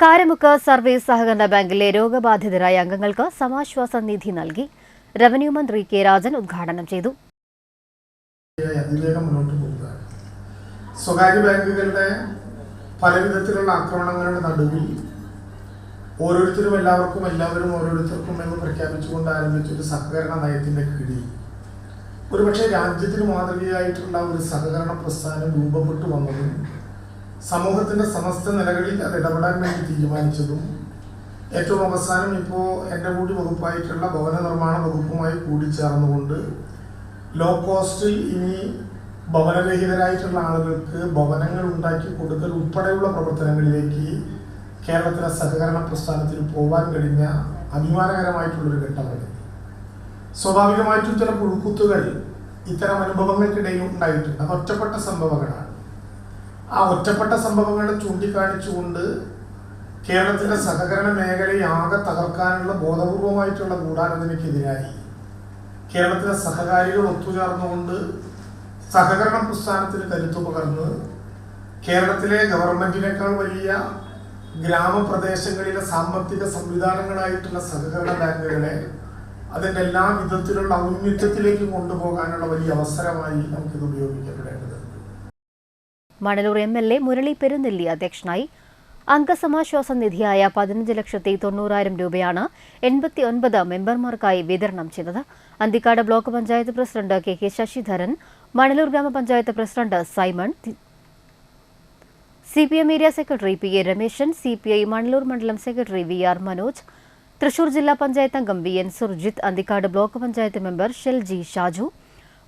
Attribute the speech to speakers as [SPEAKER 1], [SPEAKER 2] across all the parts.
[SPEAKER 1] Karamukku service സഹകരണ ബാങ്കിലെ രോഗബാധിതരായ അംഗങ്ങൾക്ക് സമാശ്വാസ നിധി നൽകി റവന്യൂ മന്ത്രി കെ രാജൻ ഉദ്ഘാടനം ചെയ്തു.
[SPEAKER 2] സ്വകാര്യ ബാങ്കുകളുടെ പല വിധത്തിലുള്ള ആക്രമണങ്ങളുടെ നടുവിൽ ഓരോരുത്തരും എല്ലാവർക്കും എല്ലാവരും ഓരോരുത്തർക്കും എന്ന് പ്രഖ്യാപിച്ചുകൊണ്ട് ആരംഭിച്ച ഒരു സഹകരണ നയത്തിന്റെ കീഴിൽ ഒരുപക്ഷെ രാജ്യത്തിന് മാതൃകയായിട്ടുള്ള ഒരു സഹകരണ പ്രസ്ഥാനം രൂപപ്പെട്ടു വന്നതും സമൂഹത്തിന്റെ സമസ്ത നിലകളിൽ അത് ഇടപെടാൻ വേണ്ടി തീരുമാനിച്ചതും ഏറ്റവും അവസാനം ഇപ്പോൾ എന്റെ കൂടി വകുപ്പായിട്ടുള്ള ഭവന നിർമ്മാണ വകുപ്പുമായി കൂടിച്ചേർന്നുകൊണ്ട് ലോ കോസ്റ്റിൽ ഇനി ഭവനരഹിതരായിട്ടുള്ള ആളുകൾക്ക് ഭവനങ്ങൾ ഉണ്ടാക്കി കൊടുക്കൽ ഉൾപ്പെടെയുള്ള പ്രവർത്തനങ്ങളിലേക്ക് കേരളത്തിലെ സഹകരണ പ്രസ്ഥാനത്തിൽ പോകാൻ കഴിഞ്ഞ അഭിമാനകരമായിട്ടുള്ളൊരു ഘട്ടമാണ്. സ്വാഭാവികമായിട്ടും ചില പുഴുക്കുത്തുകൾ ഇത്തരം അനുഭവങ്ങൾക്കിടയിൽ ഉണ്ടായിട്ടുണ്ട്. അത് ഒറ്റപ്പെട്ട സംഭവങ്ങളാണ്. ആ ഒറ്റപ്പെട്ട സംഭവങ്ങളെ ചൂണ്ടിക്കാണിച്ചുകൊണ്ട് കേരളത്തിലെ സഹകരണ മേഖലയെ ആകെ തകർക്കാനുള്ള ബോധപൂർവമായിട്ടുള്ള ഗൂഢാലോചനയ്ക്കെതിരായി കേരളത്തിലെ സഹകാരികൾ ഒത്തുചേർന്നുകൊണ്ട് സഹകരണ പ്രസ്ഥാനത്തിന് കരുത്തു പകർന്ന് കേരളത്തിലെ ഗവൺമെന്റിനേക്കാൾ വലിയ ഗ്രാമപ്രദേശങ്ങളിലെ സാമ്പത്തിക സംവിധാനങ്ങളായിട്ടുള്ള സഹകരണ ബാങ്കുകളെ അതിന്റെ എല്ലാ വിധത്തിലുള്ള ഔന്നിത്യത്തിലേക്ക് കൊണ്ടുപോകാനുള്ള വലിയ അവസരമായി നമുക്കിത് ഉപയോഗിക്കപ്പെടേണ്ടതുണ്ട്
[SPEAKER 1] Manalur M L A Murali Perunnelli അധ്യക്ഷനായി അംഗസമാശ്വാസ നിധിയായ പതിനഞ്ച് ലക്ഷത്തി തൊണ്ണൂറായിരം രൂപയാണ് എൺപത്തി ഒൻപത് മെമ്പർമാർക്കായി വിതരണം ചെയ്തത്. Anthikkad block panchayat president K K Sasidharan Manalur ഗ്രാമപഞ്ചായത്ത് president Simon C P M area secretary P A Rameshan C P I Manalur മണ്ഡലം secretary V R Manoj Thrissur ജില്ലാ പഞ്ചായത്ത് അംഗം V N Surjith Anthikkad block panchayat member Shelji Shaju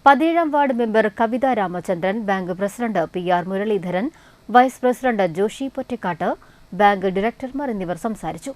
[SPEAKER 1] പതിനേഴാം ward member Kavitha Ramachandran bank president P R Muraleedharan vice president Joshi Pottakkatt bank ഡയറക്ടർമാർ എന്നിവർ സംസാരിച്ചു.